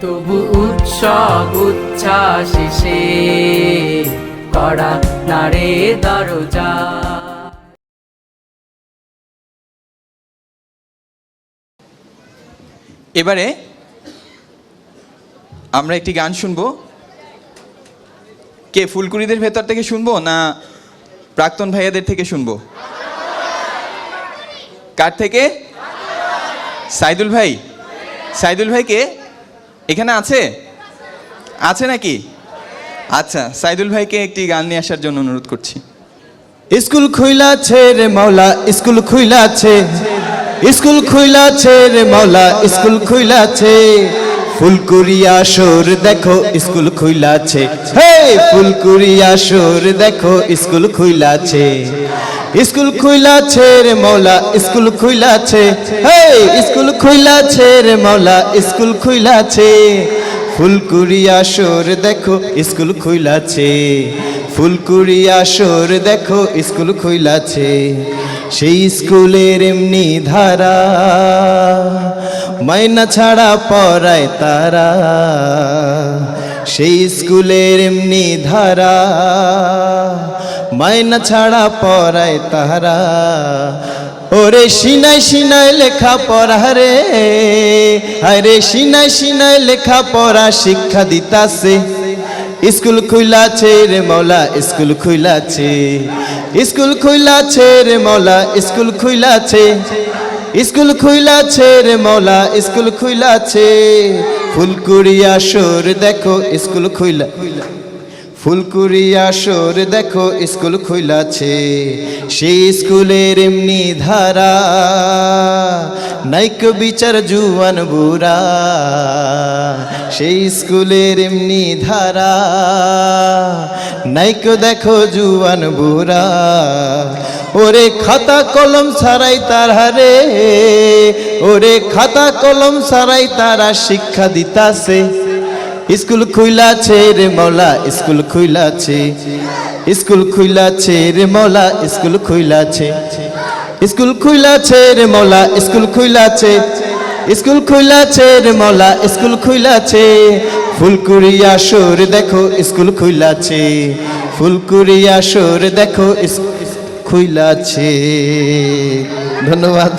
তবু উৎসব উচ্ছ্বাসে করা নারে দরজা। এবারে আমরা একটি গান শুনব। কে, ফুলকুড়িদের ভেতর থেকে শুনব না প্রাক্তন ভাইয়াদের থেকে শুনব? কার থেকে? সাইদুল ভাই। সাইদুল ভাই কে এখানে আছে? আছে নাকি? আচ্ছা সাইদুল ভাইকে একটি গান নিয়ে আসার জন্য অনুরোধ করছি। স্কুল খুইলাছে রে মাওলা, স্কুল খুইলাছে। স্কুল খুইলাছে রে মাওলা, স্কুল খুইলাছে। ফুলকুরিয়া সোর দেখো, স্কুল খুইলাছে। হে ফুলকুরিয়া সোর দেখো, স্কুল খুইলাছে। স্কুল খুইলাছে রে মাওলা স্কুল খুইলাছে। হে স্কুল খুইলাছে রে মাওলা স্কুল খুইলাছে। ফুলকুরিয়া সোর দেখো, স্কুল খুইলাছে। ফুলকুরিয়া সোর দেখো, স্কুল খুইলাছে। সেই স্কুলের এমনি ধারা মাইনা ছাড়া পড়ায় তারা। সেই স্কুলের এমনি ধারা। মাইনা ছাড়া পড়ায় তারা। ওরে সিনাই সিনাই লেখা পড়া রে। আরে সিনাই সিনাই লেখা পড়া শিক্ষা দিতাছে। স্কুল খুইলাছে রে মৌলা, স্কুল খুইলাছে। স্কুল খুইলাছে রে মৌলা, স্কুল খুইলাছে। স্কুল খুইলাছে রে মৌলা, স্কুল খুইলাছে। ফুলকুড়িয়া সোর দেখো, স্কুল খুইলা। ফুলকুরিয়া সোর দেখো, স্কুল খুইলাছে। সেই স্কুলের এমনি ধারা নাইক বিচার জুয়ান বুড়া, সেই স্কুলের এমনি ধারা। নাইক দেখো জুয়ান বুড়া, ওরে খাতা কলম ছাড়াই তার হারে। ওরে খাতা কলম সারাই তারা শিক্ষা দিতাছে। স্কুল খুইলাছে রে মৌলা, স্কুল খুইলাছে। স্কুল খুইলাছে রে মৌলা, স্কুল খুইলাছে। স্কুল খুইলাছে রে মৌলা, স্কুল খুইলাছে। স্কুল খুইলাছে রে মৌলা, স্কুল খুইলাছে। ফুলকুরিয়া সুর দেখো, স্কুল খুইলাছে। ফুলকুরিয়া সুর দেখো খুইলাছে। ধন্যবাদ।